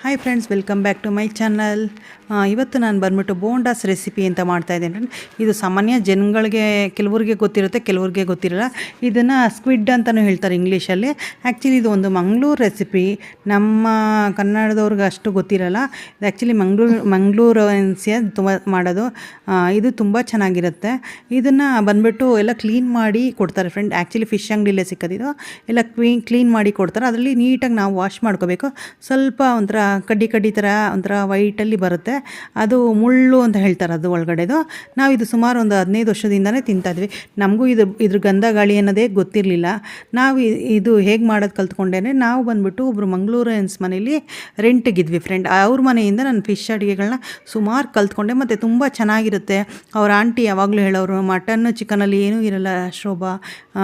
Hi friends welcome back to my channel ಇವತ್ತು ನಾನು ಬಂದ್ಬಿಟ್ಟು ಬೋಂಡಾಸ್ ರೆಸಿಪಿ ಅಂತ ಮಾಡ್ತಾ ಇದ್ದೀನಿ ಫ್ರೆಂಡ್ ಇದು ಸಾಮಾನ್ಯ ಜನಗಳಿಗೆ, ಕೆಲವ್ರಿಗೆ ಗೊತ್ತಿರುತ್ತೆ, ಕೆಲವ್ರಿಗೆ ಗೊತ್ತಿರಲ್ಲ. ಇದನ್ನು ಸ್ಕ್ವಿಡ್ ಅಂತಲೂ ಹೇಳ್ತಾರೆ ಇಂಗ್ಲೀಷಲ್ಲಿ ಆ್ಯಕ್ಚುಲಿ ಇದು ಒಂದು ಮಂಗಳೂರು ರೆಸಿಪಿ ನಮ್ಮ ಕನ್ನಡದವ್ರಿಗೆ ಅಷ್ಟು ಗೊತ್ತಿರಲ್ಲ. ಇದು ಆ್ಯಕ್ಚುಲಿ ಮಂಗಳೂರು ಮಂಗಳೂರನ್ಸಿಯ ತುಂಬ ಮಾಡೋದು. ಇದು ತುಂಬ ಚೆನ್ನಾಗಿರುತ್ತೆ. ಇದನ್ನು ಬಂದ್ಬಿಟ್ಟು ಎಲ್ಲ ಕ್ಲೀನ್ ಮಾಡಿ ಕೊಡ್ತಾರೆ ಫ್ರೆಂಡ್ ಆ್ಯಕ್ಚುಲಿ ಫಿಶ್ ಅಂಗಡಿಲೇ ಸಿಕ್ಕೋದಿದು. ಎಲ್ಲ ಕ್ಲೀನ್ ಕ್ಲೀನ್ ಮಾಡಿ ಕೊಡ್ತಾರೆ. ಅದರಲ್ಲಿ ನೀಟಾಗಿ ನಾವು ವಾಶ್ ಮಾಡ್ಕೋಬೇಕು. ಸ್ವಲ್ಪ ಒಂಥರ ಕಡ್ಡಿ ಕಡ್ಡಿ ಥರ ಒಂಥರ ವೈಟಲ್ಲಿ ಬರುತ್ತೆ. ಅದು ಮುಳ್ಳು ಅಂತ ಹೇಳ್ತಾರೆ ಅದು ಒಳಗಡೆದು. ನಾವು ಇದು ಸುಮಾರು ಒಂದು ಹದಿನೈದು ವರ್ಷದಿಂದನೇ ತಿಂತಾಯಿದ್ವಿ ನಮಗೂ ಇದು, ಇದ್ರ ಗಂಧ ಗಾಳಿ ಅನ್ನೋದೇ ಗೊತ್ತಿರಲಿಲ್ಲ. ನಾವು ಇದು ಹೇಗೆ ಮಾಡೋದು ಕಲ್ತ್ಕೊಂಡೇನೆ ನಾವು ಬಂದ್ಬಿಟ್ಟು ಒಬ್ಬರು ಮಂಗಳೂರನ್ಸ್ ಮನೇಲಿ ರೆಂಟಿಗಿದ್ವಿ ಫ್ರೆಂಡ್. ಅವ್ರ ಮನೆಯಿಂದ ನಾನು ಫಿಶ್ ಅಡುಗೆಗಳನ್ನ ಸುಮಾರು ಕಲ್ತ್ಕೊಂಡೆ. ಮತ್ತು ತುಂಬ ಚೆನ್ನಾಗಿರುತ್ತೆ. ಅವ್ರ ಆಂಟಿ ಯಾವಾಗಲೂ ಹೇಳೋರು, ಮಟನ್ನು, ಚಿಕನಲ್ಲಿ ಏನೂ ಇರಲ್ಲ ಶೋಭಾ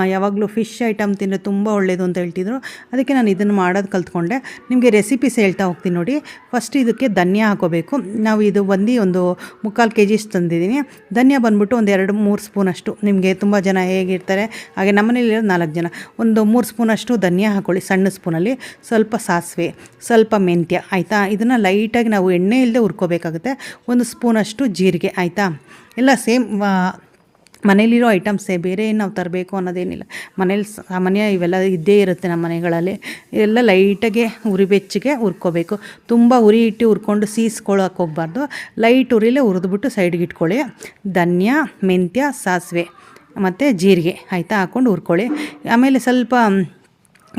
ಯಾವಾಗಲೂ ಫಿಶ್ ಐಟಮ್ ತಿಂದರೆ ತುಂಬ ಒಳ್ಳೆಯದು ಅಂತ ಹೇಳ್ತಿದ್ರು. ಅದಕ್ಕೆ ನಾನು ಇದನ್ನು ಮಾಡೋದು ಕಲ್ತ್ಕೊಂಡೆ. ನಿಮಗೆ ರೆಸಿಪೀಸ್ ಹೇಳ್ತಾ ಹೋಗ್ತೀನಿ. ನೋಡಿ. ಫಸ್ಟ್ ಇದಕ್ಕೆ ಧನ್ಯ ಹಾಕೋಬೇಕು. ನಾವು ಇದು ಬಂದು ಒಂದು ಮುಕ್ಕಾಲು ಕೆ ಜಿಸ್ ತಂದಿದ್ದೀನಿ. ಧನ್ಯ ಬಂದ್ಬಿಟ್ಟು ಒಂದು ಎರಡು ಮೂರು ಸ್ಪೂನಷ್ಟು ನಿಮಗೆ ತುಂಬ ಜನ ಹೇಗಿರ್ತಾರೆ ಹಾಗೆ ನಮ್ಮನೇಲಿ ನಾಲ್ಕು ಜನ. ಒಂದು ಮೂರು ಸ್ಪೂನಷ್ಟು ಧನ್ಯ ಹಾಕೊಳ್ಳಿ ಸಣ್ಣ ಸ್ಪೂನಲ್ಲಿ. ಸ್ವಲ್ಪ ಸಾಸಿವೆ, ಸ್ವಲ್ಪ ಮೆಂತ್ಯ, ಆಯಿತಾ? ಇದನ್ನು ಲೈಟಾಗಿ ನಾವು ಎಣ್ಣೆ ಇಲ್ಲದೆ ಹುರ್ಕೋಬೇಕಾಗುತ್ತೆ. ಒಂದು ಸ್ಪೂನಷ್ಟು ಜೀರಿಗೆ, ಆಯಿತಾ? ಎಲ್ಲ ಸೇಮ್ ಮನೇಲಿರೋ ಐಟಮ್ಸೇ ಬೇರೆ ಏನು ನಾವು ತರಬೇಕು ಅನ್ನೋದೇನಿಲ್ಲ. ಮನೇಲಿ ಸಾಮಾನ್ಯ ಇವೆಲ್ಲ ಇದ್ದೇ ಇರುತ್ತೆ ನಮ್ಮ ಮನೆಗಳಲ್ಲಿ. ಎಲ್ಲ ಲೈಟಾಗೆ ಉರಿ ಬೆಚ್ಚಗೆ ಹುರ್ಕೋಬೇಕು. ತುಂಬ ಉರಿ ಇಟ್ಟು ಹುರ್ಕೊಂಡು ಸೀಸ್ಕೊಳ್ಳೋಕೆ ಹೋಗ್ಬಾರ್ದು. ಲೈಟ್ ಉರಿಲೇ ಹುರಿದ್ಬಿಟ್ಟು ಸೈಡ್ಗೆ ಇಟ್ಕೊಳ್ಳಿ. ಧನ್ಯ, ಮೆಂತ್ಯ, ಸಾಸಿವೆ ಮತ್ತು ಜೀರಿಗೆ ಆಯಿತಾ ಹಾಕ್ಕೊಂಡು ಹುರ್ಕೊಳ್ಳಿ. ಆಮೇಲೆ ಸ್ವಲ್ಪ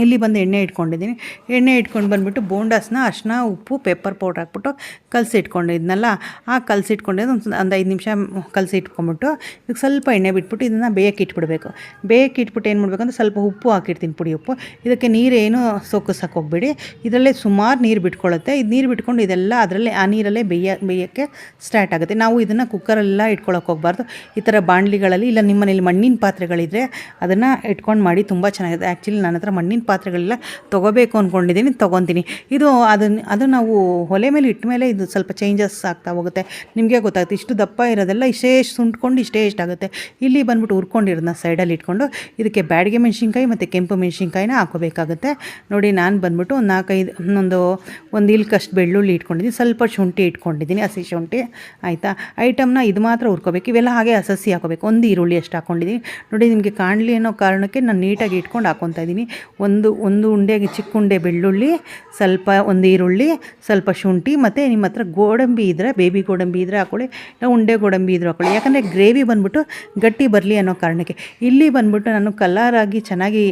ಇಲ್ಲಿ ಬಂದು ಎಣ್ಣೆ ಇಟ್ಕೊಂಡಿದ್ದೀನಿ. ಎಣ್ಣೆ ಇಟ್ಕೊಂಡು ಬಂದುಬಿಟ್ಟು ಬೋಂಡಾಸ್ನ ಅರ್ಶಿನ, ಉಪ್ಪು ಪೆಪ್ಪರ್ ಪೌಡ್ರ್ ಹಾಕ್ಬಿಟ್ಟು ಕಲಸಿ ಇಟ್ಕೊಂಡಿದ್ನಲ್ಲ ಆ ಕಲಸಿ ಇಟ್ಕೊಂಡಿದ್ದು ಒಂದು ಒಂದು ಐದು ನಿಮಿಷ ಕಲಸಿ ಇಟ್ಕೊಂಡ್ಬಿಟ್ಟು ಇದಕ್ಕೆ ಸ್ವಲ್ಪ ಎಣ್ಣೆ ಬಿಟ್ಬಿಟ್ಟು ಇದನ್ನು ಬೇಯಕ್ಕೆ ಇಟ್ಬಿಡಬೇಕು. ಬೇಯಕ್ಕೆ ಇಟ್ಬಿಟ್ಟು ಏನು ಮಾಡಬೇಕಂದ್ರೆ ಸ್ವಲ್ಪ ಉಪ್ಪು ಹಾಕಿರ್ತೀನಿ ಪುಡಿ ಉಪ್ಪು. ಇದಕ್ಕೆ ನೀರೇನು ಸೋಕಸಕ್ಕೆ ಹೋಗ್ಬೇಡಿ. ಇದರಲ್ಲೇ ಸುಮಾರು ನೀರು ಬಿಟ್ಕೊಳ್ಳುತ್ತೆ ಇದು ನೀರು ಬಿಟ್ಕೊಂಡು ಇದೆಲ್ಲ ಅದರಲ್ಲೇ, ಆ ನೀರಲ್ಲೇ ಬೇಯ, ಬೇಯೋಕ್ಕೆ ಸ್ಟಾರ್ಟ್ ಆಗುತ್ತೆ. ನಾವು ಇದನ್ನು ಕುಕ್ಕರೆಲ್ಲ ಇಟ್ಕೊಳಕ್ಕೆ ಹೋಗ್ಬಾರ್ದು. ಈ ಥರ ಬಾಣಲಿಗಳಲ್ಲಿ ಇಲ್ಲ ನಿಮ್ಮನೇಲಿ ಮಣ್ಣಿನ ಪಾತ್ರೆಗಳಿದ್ರೆ ಅದನ್ನು ಇಟ್ಕೊಂಡು ಮಾಡಿ ತುಂಬ ಚೆನ್ನಾಗಿದೆ. ಆ್ಯಕ್ಚುಲಿ ನನ್ನ ಹತ್ರ ಮಣ್ಣಿನ ಪಾತ್ರೆಗಳೆಲ್ಲ ತೊಗೋಬೇಕು ಅಂದ್ಕೊಂಡಿದ್ದೀನಿ ತೊಗೊತೀನಿ. ಇದು ಅದನ್ನು ಅದು ನಾವು ಒಲೆ ಮೇಲೆ ಇಟ್ಟ ಮೇಲೆ ಇದು ಸ್ವಲ್ಪ ಚೇಂಜಸ್ ಆಗ್ತಾ ಹೋಗುತ್ತೆ. ನಿಮಗೆ ಗೊತ್ತಾಗುತ್ತೆ, ಇಷ್ಟು ದಪ್ಪ ಇರೋದೆಲ್ಲ ಇಷ್ಟೇ ಸುಂಟ್ಕೊಂಡು ಇಷ್ಟೇ ಇಷ್ಟಾಗುತ್ತೆ ಇಲ್ಲಿ ಬಂದ್ಬಿಟ್ಟು ಹುರ್ಕೊಂಡಿರೋದನ್ನ ಸೈಡಲ್ಲಿ ಇಟ್ಕೊಂಡು ಇದಕ್ಕೆ ಬ್ಯಾಡಿಗೆ ಮೆಣಸಿನ್ಕಾಯಿ ಮತ್ತು ಕೆಂಪು ಮೆಣಸಿನ್ಕಾಯಿನ ಹಾಕೋಬೇಕಾಗುತ್ತೆ ನೋಡಿ, ನಾನು ಬಂದ್ಬಿಟ್ಟು ಒಂದು ನಾಲ್ಕೈದು ಒಂದು ಒಂದು ಇಲ್ಕಷ್ಟು ಬೆಳ್ಳುಳ್ಳಿ ಇಟ್ಕೊಂಡಿದ್ದೀನಿ ಸ್ವಲ್ಪ ಶುಂಠಿ ಇಟ್ಕೊಂಡಿದ್ದೀನಿ ಹಸಿ ಶುಂಠಿ, ಆಯಿತಾ? ಐಟಮ್ನ ಇದು ಮಾತ್ರ ಹುರ್ಕೋಬೇಕು. ಇವೆಲ್ಲ ಹಾಗೆ ಹಸಸಿ ಹಾಕೋಬೇಕು ಒಂದು ಈರುಳ್ಳಿ ಅಷ್ಟು ಹಾಕ್ಕೊಂಡಿದ್ದೀನಿ ನೋಡಿ, ನಿಮಗೆ ಕಾಣಲಿ ಅನ್ನೋ ಕಾರಣಕ್ಕೆ ನಾನು ನೀಟಾಗಿ ಇಟ್ಕೊಂಡು ಹಾಕ್ಕೊತಾ ಇದ್ದೀನಿ ಒಂದು ಒಂದು ಒಂದು ಉಂಡೆಗೆ ಚಿಕ್ಕ ಉಂಡೆ ಬೆಳ್ಳುಳ್ಳಿ, ಸ್ವಲ್ಪ ಒಂದು ಈರುಳ್ಳಿ, ಸ್ವಲ್ಪ ಶುಂಠಿ, ಮತ್ತು ನಿಮ್ಮ ಹತ್ರ ಗೋಡಂಬಿ ಇದ್ದರೆ ಬೇಬಿ ಗೋಡಂಬಿ ಇದ್ದರೆ ಹಾಕೊಳ್ಳಿ ಉಂಡೆ ಗೋಡಂಬಿ ಇದ್ದರೂ ಹಾಕೊಳ್ಳಿ. ಯಾಕಂದರೆ ಗ್ರೇವಿ ಬಂದ್ಬಿಟ್ಟು ಗಟ್ಟಿ ಬರಲಿ ಅನ್ನೋ ಕಾರಣಕ್ಕೆ. ಇಲ್ಲಿ ಬಂದ್ಬಿಟ್ಟು ನಾನು ಕಲರಾಗಿ ಚೆನ್ನಾಗಿ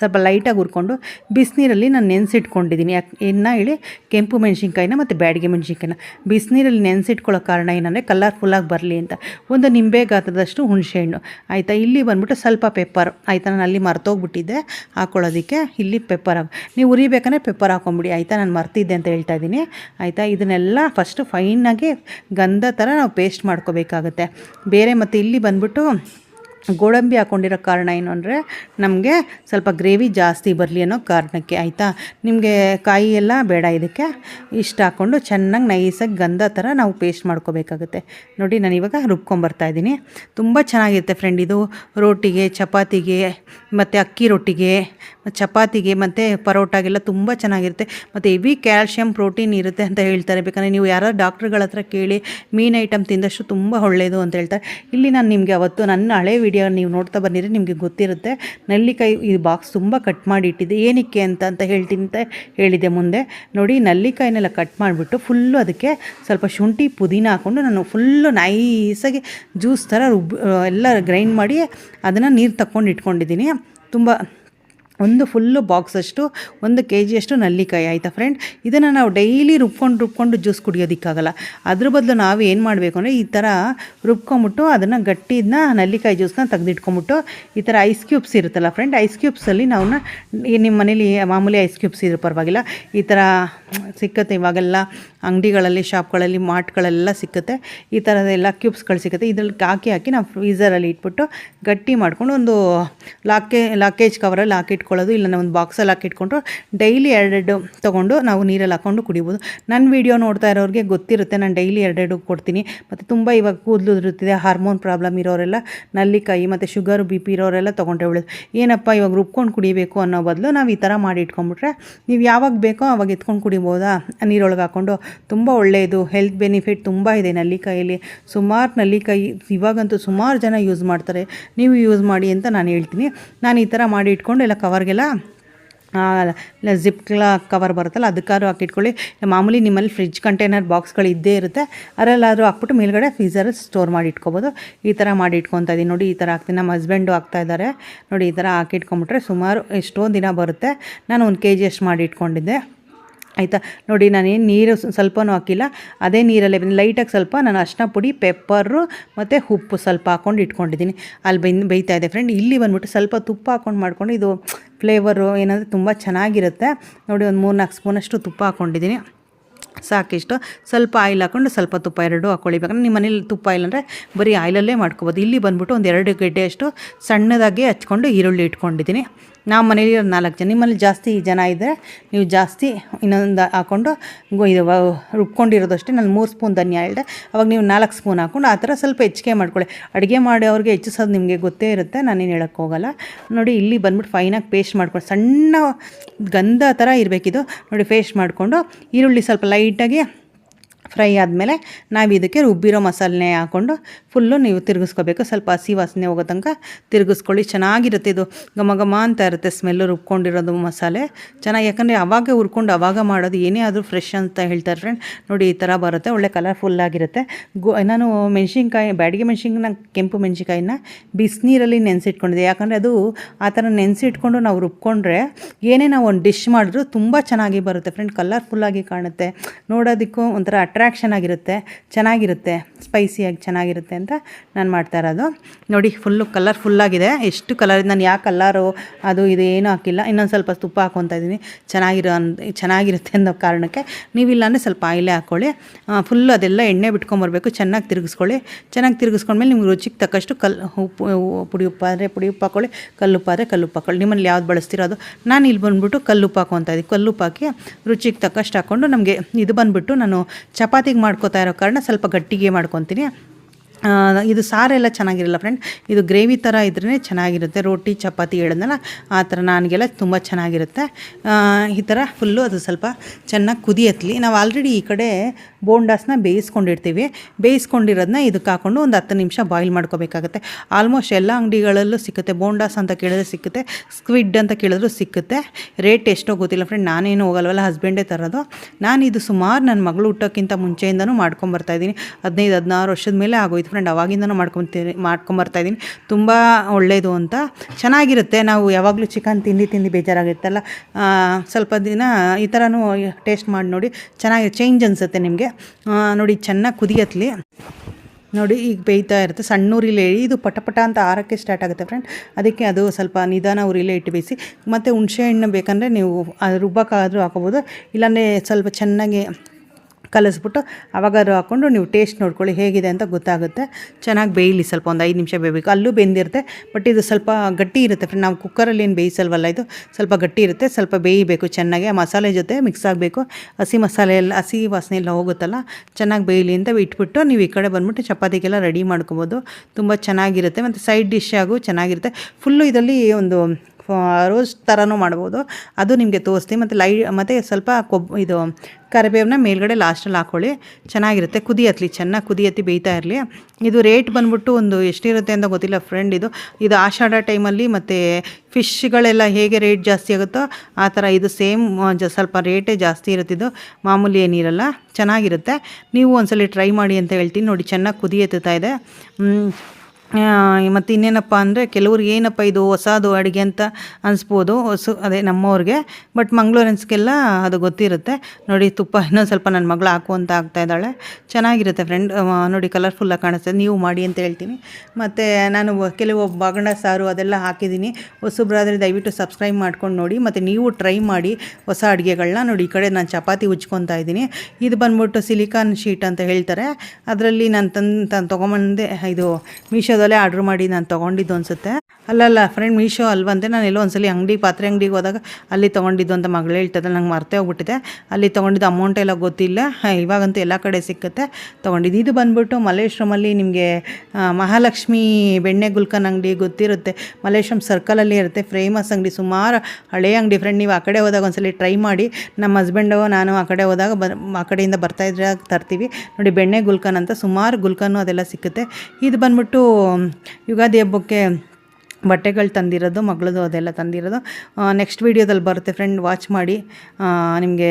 ಸ್ವಲ್ಪ ಲೈಟಾಗಿ ಹುರ್ಕೊಂಡು ಬಿಸಿನೀರಲ್ಲಿ ನಾನು ನೆನೆಸಿಟ್ಕೊಂಡಿದ್ದೀನಿ ಯಾಕೆ ಇನ್ನು ಹೇಳಿ ಕೆಂಪು ಮೆಣಸಿನ್ಕಾಯಿನ ಮತ್ತು ಬ್ಯಾಡಿಗೆ ಮೆಣಸಿನ್ಕಾಯಿನ. ಬಿಸಿನೀರಲ್ಲಿ ನೆನೆಸಿಟ್ಕೊಳ್ಳೋ ಕಾರಣ ಏನಂದರೆ ಕಲರ್ಫುಲ್ಲಾಗಿ ಬರಲಿ ಅಂತ. ಒಂದು ನಿಂಬೆ ಗಾತ್ರದಷ್ಟು ಹುಣಸೆಹಣ್ಣು. ಆಯಿತಾ? ಇಲ್ಲಿ ಬಂದ್ಬಿಟ್ಟು ಸ್ವಲ್ಪ ಪೆಪ್ಪರ್ ಆಯಿತಾ? ನಾನು ಅಲ್ಲಿ ಮರ್ತೋಗ್ಬಿಟ್ಟಿದ್ದೆ. ಹಾಕೊಳ್ಳೋದಕ್ಕೆ ಇಲ್ಲಿ ಪೆಪ್ಪರ್ ಹಾಕಿ ನೀವು ಉರಿಬೇಕಂದ್ರೆ ಪೆಪ್ಪರ್ ಹಾಕೊಂಬಿಡಿ. ಆಯಿತಾ? ನಾನು ಮರ್ತಿದ್ದೆ ಅಂತ ಹೇಳ್ತಾ ಇದ್ದೀನಿ ಆಯಿತಾ? ಇದನ್ನೆಲ್ಲ ಫಸ್ಟು ಫೈನಾಗಿ ಗಂಧ ಥರ ನಾವು ಪೇಸ್ಟ್ ಮಾಡ್ಕೋಬೇಕಾಗತ್ತೆ. ಬೇರೆ ಮತ್ತು ಇಲ್ಲಿ ಬಂದ್ಬಿಟ್ಟು ಗೋಡಂಬಿ ಹಾಕ್ಕೊಂಡಿರೋ ಕಾರಣ ಏನು ಅಂದರೆ ನಮಗೆ ಸ್ವಲ್ಪ ಗ್ರೇವಿ ಜಾಸ್ತಿ ಬರಲಿ ಅನ್ನೋ ಕಾರಣಕ್ಕೆ, ಆಯಿತಾ? ನಿಮಗೆ ಕಾಯಿ ಎಲ್ಲ ಬೇಡ ಇದಕ್ಕೆ. ಇಷ್ಟು ಹಾಕ್ಕೊಂಡು ಚೆನ್ನಾಗಿ ನೈಸಾಗಿ ಗಂಧ ಥರ ನಾವು ಪೇಸ್ಟ್ ಮಾಡ್ಕೋಬೇಕಾಗುತ್ತೆ. ನೋಡಿ, ನಾನು ಇವಾಗ ಇದ್ದೀನಿ. ತುಂಬ ಚೆನ್ನಾಗಿರುತ್ತೆ ಫ್ರೆಂಡ್ ಇದು. ರೋಟಿಗೆ, ಚಪಾತಿಗೆ, ಮತ್ತು ಅಕ್ಕಿ ರೊಟ್ಟಿಗೆ ಚಪಾತಿಗೆ ಮತ್ತು ಪರೋಟಾಗೆಲ್ಲ ತುಂಬ ಚೆನ್ನಾಗಿರುತ್ತೆ. ಮತ್ತು ಹೆವಿ ಕ್ಯಾಲ್ಶಿಯಂ ಪ್ರೋಟೀನ್ ಇರುತ್ತೆ ಅಂತ ಹೇಳ್ತಾರೆ. ಬೇಕಂದರೆ ನೀವು ಯಾರೋ ಡಾಕ್ಟ್ರುಗಳ ಹತ್ರ ಕೇಳಿ, ಮೀನು ಐಟಮ್ ತಿಂದಷ್ಟು ತುಂಬ ಒಳ್ಳೆಯದು ಅಂತ ಹೇಳ್ತಾರೆ. ಇಲ್ಲಿ ನಾನು ನಿಮಗೆ ಅವತ್ತು ನನ್ನ ಹಳೆ ವಿಡಿಯೋ ನೀವು ನೋಡ್ತಾ ಬಂದಿರಿ ನಿಮಗೆ ಗೊತ್ತಿರುತ್ತೆ. ನಲ್ಲಿಕಾಯಿ ಈ ಬಾಕ್ಸ್ ತುಂಬ ಕಟ್ ಮಾಡಿ ಇಟ್ಟಿದ್ದೆ ಏನಕ್ಕೆ ಅಂತ ಅಂತ ಹೇಳ್ತೀನಿ ಅಂತ ಹೇಳಿದೆ ಮುಂದೆ. ನೋಡಿ, ನಲ್ಲಿಕಾಯಿನೆಲ್ಲ ಕಟ್ ಮಾಡಿಬಿಟ್ಟು ಫುಲ್ಲು ಅದಕ್ಕೆ ಸ್ವಲ್ಪ ಶುಂಠಿ ಪುದೀನ ಹಾಕ್ಕೊಂಡು ನಾನು ಫುಲ್ಲು ನೈಸಾಗಿ ಜ್ಯೂಸ್ ಥರ ರುಬ್ ಎಲ್ಲ ಗ್ರೈಂಡ್ ಮಾಡಿ ಅದನ್ನು ನೀರು ತಕ್ಕೊಂಡು ಇಟ್ಕೊಂಡಿದ್ದೀನಿ. ತುಂಬ ಒಂದು ಫುಲ್ಲು ಬಾಕ್ಸಷ್ಟು ಒಂದು ಕೆ ಜಿಯಷ್ಟು ನಲ್ಲಿಕಾಯಿ, ಆಯಿತಾ ಫ್ರೆಂಡ್ ಇದನ್ನು ನಾವು ಡೈಲಿ ರುಬ್ಕೊಂಡು ರುಬ್ಕೊಂಡು ಜ್ಯೂಸ್ ಕುಡಿಯೋದಕ್ಕಾಗಲ್ಲ. ಅದ್ರ ಬದಲು ನಾವು ಏನು ಮಾಡಬೇಕು ಅಂದರೆ, ಈ ಥರ ರುಬ್ಕೊಂಬಿಟ್ಟು ಅದನ್ನು ಗಟ್ಟಿದ್ನ ನಲ್ಲಿಕಾಯಿ ಜ್ಯೂಸ್ನ ತೆಗೆದಿಟ್ಕೊಂಬಿಟ್ಟು, ಈ ಥರ ಐಸ್ ಕ್ಯೂಬ್ಸ್ ಇರುತ್ತಲ್ಲ ಫ್ರೆಂಡ್ ಐಸ್ ಕ್ಯೂಬ್ಸಲ್ಲಿ ನಾವು ನಿಮ್ಮ ಮನೇಲಿ ಮಾಮೂಲಿ ಐಸ್ ಕ್ಯೂಬ್ಸ್ ಇರೋ ಪರವಾಗಿಲ್ಲ. ಈ ಥರ ಸಿಕ್ಕತ್ತೆ ಇವಾಗೆಲ್ಲ ಅಂಗಡಿಗಳಲ್ಲಿ, ಶಾಪ್ಗಳಲ್ಲಿ, ಮಾರ್ಟ್ಗಳೆಲ್ಲ ಸಿಕ್ಕುತ್ತೆ. ಈ ಥರದ್ದೆಲ್ಲ ಕ್ಯೂಬ್ಸ್ಗಳು ಸಿಗುತ್ತೆ ಇದ್ರಲ್ಲಿ ಹಾಕಿ ಹಾಕಿ ನಾವು ಫ್ರೀಝರಲ್ಲಿ ಇಟ್ಬಿಟ್ಟು ಗಟ್ಟಿ ಮಾಡ್ಕೊಂಡು ಒಂದು ಲಾಕೆ ಲಾಕೇಜ್ ಕವರಲ್ಲಿ ಹಾಕಿಟ್ಕೊಂಡು ಇಟ್ಕೊಳ್ಳೋದು ಇಲ್ಲ ಒಂದು ಬಾಕ್ಸಲ್ಲಿ ಇಟ್ಕೊಂಡ್ರು ಡೈಲಿ ಎರಡೆರಡು ತೊಗೊಂಡು ನಾವು ನೀರಲ್ಲಿ ಹಾಕ್ಕೊಂಡು ಕುಡಿಬೋದು. ನನ್ನ ವೀಡಿಯೋ ನೋಡ್ತಾ ಇರೋರಿಗೆ ಗೊತ್ತಿರುತ್ತೆ, ನಾನು ಡೈಲಿ ಎರಡೆರಡು ಕೊಡ್ತೀನಿ. ಮತ್ತು ತುಂಬ ಇವಾಗ ಕೂದಲು ಇರುತ್ತಿದೆ ಹಾರ್ಮೋನ್ ಪ್ರಾಬ್ಲಮ್ ಇರೋರೆಲ್ಲ, ನಲ್ಲಿಕಾಯಿ ಮತ್ತು ಶುಗರ್ ಬಿ ಪಿ ಇರೋರೆಲ್ಲ ತೊಗೊಂಡ್ರೆ ಒಳ್ಳೇದು. ಏನಪ್ಪ, ಇವಾಗ ರುಬ್ಕೊಂಡು ಕುಡಿಬೇಕು ಅನ್ನೋ ಬದಲು ನಾವು ಈ ಥರ ಮಾಡಿ ಇಟ್ಕೊಂಡ್ಬಿಟ್ರೆ ನೀವು ಯಾವಾಗ ಬೇಕೋ ಅವಾಗ ಎತ್ಕೊಂಡು ಕುಡಿಬೋದಾ? ನೀರೊಳಗೆ ಹಾಕ್ಕೊಂಡು ತುಂಬ ಒಳ್ಳೆಯದು ಹೆಲ್ತ್ ಬೆನಿಫಿಟ್ ತುಂಬ ಇದೆ ನಲ್ಲಿಕಾಯಲ್ಲಿ. ಸುಮಾರು ನಲ್ಲಿಕಾಯಿ, ಇವಾಗಂತೂ ಸುಮಾರು ಜನ ಯೂಸ್ ಮಾಡ್ತಾರೆ. ನೀವು ಯೂಸ್ ಮಾಡಿ ಅಂತ ನಾನು ಹೇಳ್ತೀನಿ. ನಾನು ಈ ಥರ ಮಾಡಿ ಇಟ್ಕೊಂಡು ಎಲ್ಲ ಕವರ್ಗೆಲ್ಲ ಜಿಪ್ಗಳ ಕವರ್ ಬರುತ್ತಲ್ಲ, ಅದಕ್ಕಾದ್ರೂ ಹಾಕಿಟ್ಕೊಳ್ಳಿ. ಮಾಮೂಲಿ ನಿಮ್ಮಲ್ಲಿ ಫ್ರಿಜ್ ಕಂಟೈನರ್ ಬಾಕ್ಸ್ಗಳು ಇದ್ದೇ ಇರುತ್ತೆ. ಅದರಲ್ಲಾದರೂ ಹಾಕ್ಬಿಟ್ಟು ಮೇಲ್ಗಡೆ ಫ್ರೀಸರಲ್ಲಿ ಸ್ಟೋರ್ ಮಾಡಿ ಇಟ್ಕೊಬೋದು. ಈ ಥರ ಮಾಡಿ ಇಟ್ಕೊತಾ ಇದ್ದೀನಿ ನೋಡಿ, ಈ ಥರ ಹಾಕ್ತೀನಿ. ನಮ್ಮ ಹಸ್ಬೆಂಡು ಹಾಕ್ತಾ ಇದ್ದಾರೆ. ನೋಡಿ, ಈ ಥರ ಹಾಕಿಟ್ಕೊಂಬಿಟ್ರೆ ಸುಮಾರು ಎಷ್ಟೊಂದು ದಿನ ಬರುತ್ತೆ. ನಾನು ಒಂದು ಕೆ ಜಿ ಅಷ್ಟು ಮಾಡಿ ಇಟ್ಕೊಂಡಿದ್ದೆ. ಆಯಿತಾ? ನೋಡಿ, ನಾನೇನು ನೀರು ಸ್ವಲ್ಪನೂ ಹಾಕಿಲ್ಲ. ಅದೇ ನೀರಲ್ಲೇ ಲೈಟಾಗಿ ಸ್ವಲ್ಪ ನಾನು ಅರ್ಶಿನ ಪುಡಿ, ಪೆಪ್ಪರು ಮತ್ತು ಉಪ್ಪು ಸ್ವಲ್ಪ ಹಾಕ್ಕೊಂಡು ಇಟ್ಕೊಂಡಿದ್ದೀನಿ. ಅಲ್ಲಿ ಬೆಂದು ಬೇಯ್ತಾ ಇದೆ ಫ್ರೆಂಡ್. ಇಲ್ಲಿ ಬಂದ್ಬಿಟ್ಟು ಸ್ವಲ್ಪ ತುಪ್ಪ ಹಾಕ್ಕೊಂಡು ಮಾಡ್ಕೊಂಡು ಇದು ಫ್ಲೇವರು ಏನಂದರೆ ತುಂಬ ಚೆನ್ನಾಗಿರುತ್ತೆ. ನೋಡಿ, ಒಂದು ಮೂರು ನಾಲ್ಕು ಸ್ಪೂನಷ್ಟು ತುಪ್ಪ ಹಾಕ್ಕೊಂಡಿದ್ದೀನಿ. ಸಾಕಿಷ್ಟು. ಸ್ವಲ್ಪ ಆಯಿಲ್ ಹಾಕ್ಕೊಂಡು ಸ್ವಲ್ಪ ತುಪ್ಪ ಎರಡು ಹಾಕ್ಕೊಳ್ಳಿ. ಬೇಕಂದ್ರೆ ನಿಮ್ಮ ಮನೇಲಿ ತುಪ್ಪ ಇಲ್ಲಾಂದರೆ ಬರೀ ಆಯಿಲಲ್ಲೇ ಮಾಡ್ಕೊಬೋದು. ಇಲ್ಲಿ ಬಂದ್ಬಿಟ್ಟು ಒಂದು ಎರಡು ಗಡ್ಡೆಯಷ್ಟು ಸಣ್ಣದಾಗಿ ಹಚ್ಕೊಂಡು ಈರುಳ್ಳಿ ಇಟ್ಕೊಂಡಿದ್ದೀನಿ. ನಾವು ಮನೇಲಿ ನಾಲ್ಕು ಜನ. ನಿಮ್ಮಲ್ಲಿ ಜಾಸ್ತಿ ಜನ ಇದ್ದರೆ ನೀವು ಜಾಸ್ತಿ ಇನ್ನೊಂದು ಹಾಕ್ಕೊಂಡು ಇದು ರುಬ್ಕೊಂಡಿರೋದಷ್ಟೇ. ನಾನು ಮೂರು ಸ್ಪೂನ್ ಧನಿಯಾ ಹೇಳಿದೆ. ಅವಾಗ ನೀವು ನಾಲ್ಕು ಸ್ಪೂನ್ ಹಾಕ್ಕೊಂಡು ಆ ಥರ ಸ್ವಲ್ಪ ಹೆಚ್ಚಿಗೆ ಮಾಡ್ಕೊಳ್ಳಿ. ಅಡುಗೆ ಮಾಡೋರಿಗೆ ಹೆಚ್ಚಿಸೋದು ನಿಮಗೆ ಗೊತ್ತೇ ಇರುತ್ತೆ. ನಾನೇನು ಹೇಳೋಕ್ಕೆ ಹೋಗಲ್ಲ. ನೋಡಿ ಇಲ್ಲಿ ಬಂದ್ಬಿಟ್ಟು ಫೈನಾಗಿ ಪೇಸ್ಟ್ ಮಾಡ್ಕೊಳ್ಳಿ. ಸಣ್ಣ ಗಂಧ ಥರ ಇರಬೇಕಿದು. ನೋಡಿ ಪೇಸ್ಟ್ ಮಾಡಿಕೊಂಡು ಈರುಳ್ಳಿ ಸ್ವಲ್ಪ ಲೈಟಾಗಿ ಫ್ರೈ ಆದಮೇಲೆ ನಾವು ಇದಕ್ಕೆ ರುಬ್ಬಿರೋ ಮಸಾಲೆನೇ ಹಾಕ್ಕೊಂಡು ಫುಲ್ಲು ನೀವು ತಿರುಗಿಸ್ಕೋಬೇಕು. ಸ್ವಲ್ಪ ಹಸಿ ವಾಸನೆ ಹೋಗೋ ತನಕ ತಿರುಗಿಸ್ಕೊಳ್ಳಿ. ಚೆನ್ನಾಗಿರುತ್ತೆ ಇದು. ಘಮ ಘಮ ಅಂತ ಇರುತ್ತೆ ಸ್ಮೆಲ್ಲು ರುಬ್ಕೊಂಡಿರೋದು ಮಸಾಲೆ. ಚೆನ್ನಾಗಿ ಯಾಕಂದರೆ ಅವಾಗ ಹುರ್ಕೊಂಡು ಅವಾಗ ಮಾಡೋದು ಏನೇ ಆದರೂ ಫ್ರೆಶ್ ಅಂತ ಹೇಳ್ತಾರೆ ಫ್ರೆಂಡ್ ನೋಡಿ ಈ ಥರ ಬರುತ್ತೆ. ಒಳ್ಳೆ ಕಲರ್ಫುಲ್ಲಾಗಿರುತ್ತೆ ಗೋ, ನಾನು ಮೆಣಸಿನ್ಕಾಯಿ, ಬ್ಯಾಡಿಗೆ ಮೆಣಸಿನ ಕೆಂಪು ಮೆಣಸಿನ್ಕಾಯಿನ ಬಿಸಿನೀರಲ್ಲಿ ನೆನೆಸಿಟ್ಕೊಂಡಿದ್ದೆ. ಯಾಕಂದರೆ ಅದು ಆ ಥರ ನೆನೆಸಿಟ್ಕೊಂಡು ನಾವು ರುಬ್ಕೊಂಡ್ರೆ ಏನೇ ನಾವು ಒಂದು ಡಿಶ್ ಮಾಡಿದ್ರು ತುಂಬ ಚೆನ್ನಾಗಿ ಬರುತ್ತೆ ಫ್ರೆಂಡ್ ಕಲರ್ಫುಲ್ಲಾಗಿ ಕಾಣುತ್ತೆ. ನೋಡೋದಕ್ಕೂ ಒಂಥರ ಅಟ್ರಾಕ್ಷನ್ ಆಗಿರುತ್ತೆ, ಚೆನ್ನಾಗಿರುತ್ತೆ ಸ್ಪೈಸಿಯಾಗಿ ಚೆನ್ನಾಗಿರುತ್ತೆ ಅಂತ ನಾನು ಮಾಡ್ತಾ ಇರೋದು. ನೋಡಿ ಫುಲ್ಲು ಕಲರ್ಫುಲ್ಲಾಗಿದೆ ಎಷ್ಟು ಕಲರ್ ನಾನು ಯಾವ ಕಲ್ಲರು ಅದು ಇದು ಏನೂ ಹಾಕಿಲ್ಲ. ಇನ್ನೊಂದು ಸ್ವಲ್ಪ ತುಪ್ಪ ಹಾಕ್ಕೊತಾ ಇದ್ದೀನಿ. ಚೆನ್ನಾಗಿರೋ ಚೆನ್ನಾಗಿರುತ್ತೆ ಅನ್ನೋ ಕಾರಣಕ್ಕೆ ನೀವಿಲ್ಲಾಂದರೆ ಸ್ವಲ್ಪ ಆಯಿಲೇ ಹಾಕ್ಕೊಳ್ಳಿ ಫುಲ್ಲು ಅದೆಲ್ಲ ಎಣ್ಣೆ ಬಿಟ್ಕೊಂಬರ್ಬೇಕು. ಚೆನ್ನಾಗಿ ತಿರುಗಿಸ್ಕೊಳ್ಳಿ. ಚೆನ್ನಾಗಿ ತಿರುಗಿಸ್ಕೊಂಡ್ಮೇಲೆ ನಿಮ್ಗೆ ರುಚಿಗೆ ತಕ್ಕಷ್ಟು ಕಲ್, ಉಪ್ಪು, ಪುಡಿ ಉಪ್ಪಾದರೆ ಪುಡಿ ಉಪ್ಪು ಹಾಕೊಳ್ಳಿ. ಕಲ್ಲುಪ್ಪಾದರೆ ಕಲ್ಲುಪ್ಪು ಹಾಕ್ಕೊಳ್ಳಿ ನಿಮ್ಮಲ್ಲಿ ಯಾವ್ದು ಬಳಸ್ತಿರೋದು? ನಾನು ಇಲ್ಲಿ ಬಂದ್ಬಿಟ್ಟು ಕಲ್ಲುಪ್ಪು ಹಾಕೋತ ಇದ್ದೀನಿ. ಕಲ್ಲುಪ್ಪು ಹಾಕಿ ರುಚಿಗೆ ತಕ್ಕಷ್ಟು ಹಾಕ್ಕೊಂಡು ನಮಗೆ ಇದು ಬಂದ್ಬಿಟ್ಟು ನಾನು ಚಪಾತಿಗೆ ಮಾಡ್ಕೋತಾ ಇರೋ ಕಾರಣ ಸ್ವಲ್ಪ ಗಟ್ಟಿಗೆ ಮಾಡ್ಕೊತೀನಿ. ಇದು ಸಾರೆಲ್ಲ ಚೆನ್ನಾಗಿರಲ್ಲ ಫ್ರೆಂಡ್ ಇದು ಗ್ರೇವಿ ಥರ ಇದ್ರೇ ಚೆನ್ನಾಗಿರುತ್ತೆ. ರೊಟ್ಟಿ ಚಪಾತಿ ಹೇಳಿದ್ನಲ್ಲ, ಆ ಥರ ನನಗೆಲ್ಲ ತುಂಬ ಚೆನ್ನಾಗಿರುತ್ತೆ. ಈ ಥರ ಫುಲ್ಲು ಅದು ಸ್ವಲ್ಪ ಚೆನ್ನಾಗಿ ಕುದಿಯತ್ಲಿ. ನಾವು ಆಲ್ರೆಡಿ ಈ ಕಡೆ ಬೋಂಡಾಸ್ನ ಬೇಯಿಸ್ಕೊಂಡಿರ್ತೀವಿ. ಬೇಯಿಸ್ಕೊಂಡಿರೋದನ್ನ ಇದಕ್ಕೆ ಹಾಕ್ಕೊಂಡು ಒಂದು ಹತ್ತು ನಿಮಿಷ ಬಾಯ್ಲ್ ಮಾಡ್ಕೋಬೇಕಾಗುತ್ತೆ. ಆಲ್ಮೋಸ್ಟ್ ಎಲ್ಲ ಅಂಗಡಿಗಳಲ್ಲೂ ಸಿಗುತ್ತೆ ಬೋಂಡಾಸ್ ಅಂತ ಕೇಳಿದ್ರೆ ಸಿಕ್ಕುತ್ತೆ. ಸ್ಕ್ವಿಡ್ ಅಂತ ಕೇಳಿದ್ರು ಸಿಕ್ಕುತ್ತೆ. ರೇಟ್ ಎಷ್ಟೋ ಗೊತ್ತಿಲ್ಲ ಫ್ರೆಂಡ್ ನಾನೇನು ಹೋಗಲ್ವಲ್ಲ ಹಸ್ಬೆಂಡೇ ತರೋದು. ನಾನು ಇದು ಸುಮಾರು ನನ್ನ ಮಗಳು ಹುಟ್ಟೋಕ್ಕಿಂತ ಮುಂಚೆಯಿಂದನೂ ಮಾಡ್ಕೊಂಬರ್ತಾ ಇದ್ದೀನಿ. ಹದಿನೈದು, ಹದಿನಾರು ವರ್ಷದ ಮೇಲೆ ಆಗೋಯ್ತು. ಫ್ರೆಂಡ್ ಅವಾಗಿಂದನೂ ಮಾಡ್ಕೊತೀನಿ ಮಾಡ್ಕೊಂಬರ್ತಾ ಇದ್ದೀನಿ. ತುಂಬ ಒಳ್ಳೆಯದು ಅಂತ. ಚೆನ್ನಾಗಿರುತ್ತೆ. ನಾವು ಯಾವಾಗಲೂ ಚಿಕನ್ ತಿಂದು ತಿಂದು ಬೇಜಾರಾಗಿರುತ್ತಲ್ಲ. ಸ್ವಲ್ಪ ದಿನ ಈ ಥರನೂ ಟೇಸ್ಟ್ ಮಾಡಿ ನೋಡಿ. ಚೆನ್ನಾಗಿ ಚೇಂಜ್ ಅನಿಸುತ್ತೆ ನಿಮಗೆ. ನೋಡಿ, ಚೆನ್ನಾಗಿ ಕುದಿಯತ್ಲಿ. ನೋಡಿ, ಈಗ ಬೇಯ್ತಾ ಇರುತ್ತೆ. ಸಣ್ಣ ಉರಿಲೇ ಇದು ಪಟ ಪಟ ಅಂತ ಆರಕ್ಕೆ ಸ್ಟಾರ್ಟ್ ಆಗುತ್ತೆ ಫ್ರೆಂಡ್ ಅದಕ್ಕೆ ಅದು ಸ್ವಲ್ಪ ನಿಧಾನ ಉರಿಲೇ ಇಟ್ಟು ಬೇಯಿಸಿ. ಮತ್ತು ಹುಣಸೆ ಹಣ್ಣು ಬೇಕಂದರೆ ನೀವು ಅದು ರುಬ್ಬಕ್ಕಾದರೂ ಹಾಕೋಬೋದು ಇಲ್ಲಾಂದರೆ ಸ್ವಲ್ಪ ಚೆನ್ನಾಗಿ ಕಲಿಸ್ಬಿಟ್ಟು ಅವಾಗಾದ್ರು ಹಾಕ್ಕೊಂಡು ನೀವು ಟೇಸ್ಟ್ ನೋಡ್ಕೊಳ್ಳಿ ಹೇಗಿದೆ ಅಂತ ಗೊತ್ತಾಗುತ್ತೆ. ಚೆನ್ನಾಗಿ ಬೇಯಲಿ ಸ್ವಲ್ಪ ಒಂದು ಐದು ನಿಮಿಷ ಬೇಯಬೇಕು. ಅಲ್ಲೂ ಬೆಂದಿರುತ್ತೆ, ಬಟ್ ಇದು ಸ್ವಲ್ಪ ಗಟ್ಟಿ ಇರುತ್ತೆ ಫ್ರೆಂಡ್ ನಾವು ಕುಕ್ಕರಲ್ಲಿ ಏನು ಬೇಯಿಸಲ್ವಲ್ಲ ಇದು, ಸ್ವಲ್ಪ ಗಟ್ಟಿ ಇರುತ್ತೆ, ಸ್ವಲ್ಪ ಬೇಯಬೇಕು ಚೆನ್ನಾಗಿ. ಆ ಮಸಾಲೆ ಜೊತೆ ಮಿಕ್ಸ್ ಆಗಬೇಕು. ಹಸಿ ಮಸಾಲೆ ಎಲ್ಲ, ಹಸಿ ವಾಸನೆ ಎಲ್ಲ ಹೋಗುತ್ತಲ್ಲ, ಚೆನ್ನಾಗಿ ಬೇಯಲಿ ಅಂತ ಇಟ್ಬಿಟ್ಟು ನೀವು ಈ ಕಡೆ ಬಂದ್ಬಿಟ್ಟು ಚಪಾತಿಗೆಲ್ಲ ರೆಡಿ ಮಾಡ್ಕೊಬೋದು. ತುಂಬ ಚೆನ್ನಾಗಿರುತ್ತೆ. ಮತ್ತು ಸೈಡ್ ಡಿಶ್ ಆಗು ಚೆನ್ನಾಗಿರುತ್ತೆ. ಫುಲ್ಲು ಇದರಲ್ಲಿ ಒಂದು ರೋಸ್ಟ್ ಥರನೂ ಮಾಡ್ಬೋದು. ಅದು ನಿಮಗೆ ತೋರಿಸ್ತೀನಿ. ಮತ್ತು ಲೈ, ಮತ್ತು ಸ್ವಲ್ಪ ಕೊಬ್, ಇದು ಕರಿಬೇವನ್ನ ಮೇಲ್ಗಡೆ ಲಾಸ್ಟಲ್ಲಿ ಹಾಕ್ಕೊಳ್ಳಿ ಚೆನ್ನಾಗಿರುತ್ತೆ. ಕುದಿಯತ್ಲಿ ಚೆನ್ನಾಗಿ ಕುದಿಯತ್ತಿ ಬೇಯ್ತಾ ಇರಲಿ. ಇದು ರೇಟ್ ಬಂದ್ಬಿಟ್ಟು ಒಂದು ಎಷ್ಟಿರುತ್ತೆ ಅಂತ ಗೊತ್ತಿಲ್ಲ ಫ್ರೆಂಡ್ ಇದು. ಇದು ಆಷಾಢ ಟೈಮಲ್ಲಿ ಮತ್ತು ಫಿಶ್ಗಳೆಲ್ಲ ಹೇಗೆ ರೇಟ್ ಜಾಸ್ತಿ ಆಗುತ್ತೋ ಆ ಥರ ಇದು ಸೇಮ್ ಜ, ಸ್ವಲ್ಪ ರೇಟೇ ಜಾಸ್ತಿ ಇರುತ್ತಿದ್ದು ಮಾಮೂಲಿ ಏನಿರಲ್ಲ. ಚೆನ್ನಾಗಿರುತ್ತೆ. ನೀವು ಒಂದ್ಸಲ ಟ್ರೈ ಮಾಡಿ ಅಂತ ಹೇಳ್ತೀನಿ. ನೋಡಿ, ಚೆನ್ನಾಗಿ ಕುದಿಯತ್ತಾ ಇದೆ. ಮತ್ತು ಇನ್ನೇನಪ್ಪ ಅಂದರೆ ಕೆಲವ್ರಿಗೆ ಏನಪ್ಪ ಇದು ಹೊಸದು ಅಡುಗೆ ಅಂತ ಅನಿಸ್ಬೋದು. ಹೊಸ, ಅದೇ ನಮ್ಮವ್ರಿಗೆ. ಬಟ್ ಮಂಗ್ಳೂರೆನ್ಸ್ಗೆಲ್ಲ ಅದು ಗೊತ್ತಿರುತ್ತೆ. ನೋಡಿ, ತುಪ್ಪ ಇನ್ನೊಂದು ಸ್ವಲ್ಪ ನನ್ನ ಮಗಳು ಹಾಕು ಅಂತ ಆಗ್ತಾ ಇದ್ದಾಳೆ. ಚೆನ್ನಾಗಿರುತ್ತೆ ಫ್ರೆಂಡ್ ನೋಡಿ ಕಲರ್ಫುಲ್ಲಾಗಿ ಕಾಣಿಸ್ತದೆ ನೀವು ಮಾಡಿ ಅಂತ ಹೇಳ್ತೀನಿ. ಮತ್ತು ನಾನು ಕೆಲವು ಬಾಗಣ ಸಾರು ಅದೆಲ್ಲ ಹಾಕಿದ್ದೀನಿ. ಹೊಸಬ್ರಾದರೆ ದಯವಿಟ್ಟು ಸಬ್ಸ್ಕ್ರೈಬ್ ಮಾಡ್ಕೊಂಡು ನೋಡಿ. ಮತ್ತು ನೀವು ಟ್ರೈ ಮಾಡಿ ಹೊಸ ಅಡುಗೆಗಳನ್ನ ನೋಡಿ, ಈ ಕಡೆ ನಾನು ಚಪಾತಿ ಉಜ್ಕೊತಾ ಇದ್ದೀನಿ. ಇದು ಬಂದ್ಬಿಟ್ಟು ಸಿಲಿಕಾನ್ ಶೀಟ್ ಅಂತ ಹೇಳ್ತಾರೆ. ಅದರಲ್ಲಿ ನಾನು ತಂದು ತಂದು ತೊಗೊಂಬಂದೆ, ಇದು ಮೀಶೋದಲ್ಲೇ ಆರ್ಡ್ರ್ ಮಾಡಿ ನಾನು ತೊಗೊಂಡಿದ್ದು ಅನಿಸುತ್ತೆ. ಅಲ್ಲಲ್ಲ ಫ್ರೆಂಡ್ ಮೀಶೋ ಅಲ್ವಂತೆ ನಾನು ಎಲ್ಲೋ ಒಂದ್ಸಲಿ ಅಂಗಡಿ, ಪಾತ್ರೆ ಅಂಗಡಿಗೆ ಹೋದಾಗ ಅಲ್ಲಿ ತೊಗೊಂಡಿದ್ದು ಅಂತ ಮಗಳು ಹೇಳ್ತದೆ ನಂಗೆ ಮರ್ತೇ ಹೋಗ್ಬಿಟ್ಟಿದೆ. ಅಲ್ಲಿ ತೊಗೊಂಡಿದ್ದು ಅಮೌಂಟ್ ಎಲ್ಲ ಗೊತ್ತಿಲ್ಲ. ಇವಾಗಂತೂ ಎಲ್ಲ ಕಡೆ ಸಿಕ್ಕುತ್ತೆ. ತೊಗೊಂಡಿದ್ದು ಇದು ಬಂದ್ಬಿಟ್ಟು ಮಲ್ಲೇಶ್ವರಮಲ್ಲಿ ನಿಮಗೆ ಮಹಾಲಕ್ಷ್ಮಿ ಬೆಣ್ಣೆ ಗುಲ್ಕನ್ ಅಂಗಡಿ ಗೊತ್ತಿರುತ್ತೆ. ಮಲ್ಲೇಶ್ವರಂ ಸರ್ಕಲಲ್ಲಿ ಇರುತ್ತೆ. ಫೇಮಸ್ ಅಂಗಡಿ, ಸುಮಾರು ಹಳೆಯ ಅಂಗಡಿ. ಫ್ರೆಂಡ್ ನೀವು ಆ ಕಡೆ ಹೋದಾಗ ಒಂದ್ಸಲಿ ಟ್ರೈ ಮಾಡಿ. ನಮ್ಮ ಹಸ್ಬೆಂಡು ನಾನು ಆ ಕಡೆ ಹೋದಾಗ ಆ ಕಡೆಯಿಂದ ಬರ್ತಾ ಇದ್ರೆ ತರ್ತೀವಿ. ನೋಡಿ, ಬೆಣ್ಣೆ ಗುಲ್ಕನ್ ಅಂತ ಸುಮಾರು ಗುಲ್ಕನ್ನು ಅದೆಲ್ಲ ಸಿಕ್ಕುತ್ತೆ. ಇದು ಬಂದ್ಬಿಟ್ಟು, ಯುಗಾದಿ ಹಬ್ಬಕ್ಕೆ ಬಟ್ಟೆಗಳು ತಂದಿರೋದು ಮಗಳದು ಅದೆಲ್ಲ ತಂದಿರೋದು. ನೆಕ್ಸ್ಟ್ ವೀಡಿಯೋದಲ್ಲಿ ಬರುತ್ತೆ ಫ್ರೆಂಡ್ ವಾಚ್ ಮಾಡಿ. ನಿಮಗೆ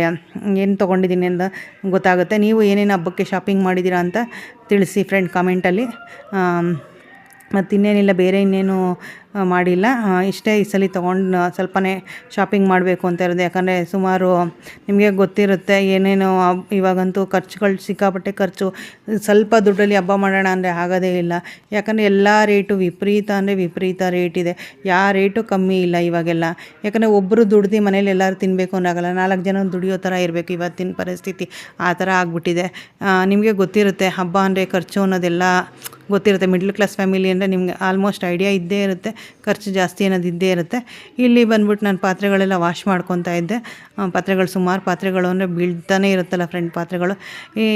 ಏನು ತೊಗೊಂಡಿದ್ದೀನಿ ಅಂತ ಗೊತ್ತಾಗುತ್ತೆ. ನೀವು ಏನೇನು ಹಬ್ಬಕ್ಕೆ ಶಾಪಿಂಗ್ ಮಾಡಿದ್ದೀರಾ ಅಂತ ತಿಳಿಸಿ ಫ್ರೆಂಡ್ ಕಾಮೆಂಟಲ್ಲಿ ಮತ್ತು ಇನ್ನೇನಿಲ್ಲ ಬೇರೆ ಇನ್ನೇನು ಮಾಡಿಲ್ಲ. ಇಷ್ಟೇ ಈ ಸಲ ತೊಗೊಂಡು ಸ್ವಲ್ಪನೇ ಶಾಪಿಂಗ್ ಮಾಡಬೇಕು ಅಂತ ಇರೋದು. ಯಾಕಂದರೆ ಸುಮಾರು ನಿಮಗೆ ಗೊತ್ತಿರುತ್ತೆ ಏನೇನು ಇವಾಗಂತೂ ಖರ್ಚುಗಳು ಸಿಕ್ಕಾಪಟ್ಟೆ ಖರ್ಚು. ಸ್ವಲ್ಪ ದುಡ್ಡಲ್ಲಿ ಹಬ್ಬ ಮಾಡೋಣ ಅಂದರೆ ಆಗೋದೇ ಇಲ್ಲ. ಯಾಕಂದರೆ ಎಲ್ಲ ರೇಟು ವಿಪರೀತ ಅಂದರೆ ವಿಪರೀತ ರೇಟ್ ಇದೆ. ಯಾವ ರೇಟು ಕಮ್ಮಿ ಇಲ್ಲ ಇವಾಗೆಲ್ಲ. ಯಾಕಂದರೆ ಒಬ್ಬರು ದುಡ್ದು ಮನೇಲಿ ಎಲ್ಲರೂ ತಿನ್ನಬೇಕು ಅಂದಾಗಲ್ಲ ನಾಲ್ಕು ಜನ ದುಡಿಯೋ ಥರ ಇರಬೇಕು ಇವತ್ತಿನ ಪರಿಸ್ಥಿತಿ. ಆ ಥರ ಆಗಿಬಿಟ್ಟಿದೆ. ನಿಮಗೆ ಗೊತ್ತಿರುತ್ತೆ ಹಬ್ಬ ಅಂದರೆ ಖರ್ಚು ಅನ್ನೋದೆಲ್ಲ ಗೊತ್ತಿರುತ್ತೆ ಮಿಡ್ಲ್ ಕ್ಲಾಸ್ ಫ್ಯಾಮಿಲಿ ಅಂದರೆ ನಿಮಗೆ ಆಲ್ಮೋಸ್ಟ್ ಐಡಿಯಾ ಇದ್ದೇ ಇರುತ್ತೆ, ಖರ್ಚು ಜಾಸ್ತಿ ಅನ್ನೋದು ಇದ್ದೇ ಇರುತ್ತೆ. ಇಲ್ಲಿ ಬಂದ್ಬಿಟ್ಟು ನಾನು ಪಾತ್ರೆಗಳೆಲ್ಲ ವಾಶ್ ಮಾಡ್ಕೊತಾ ಇದ್ದೆ. ಪಾತ್ರೆಗಳು ಸುಮಾರು ಪಾತ್ರೆಗಳು ಅಂದರೆ ಬೀಳ್ತಾನೆ ಇರುತ್ತಲ್ಲ ಫ್ರೆಂಡ್ ಪಾತ್ರೆಗಳು.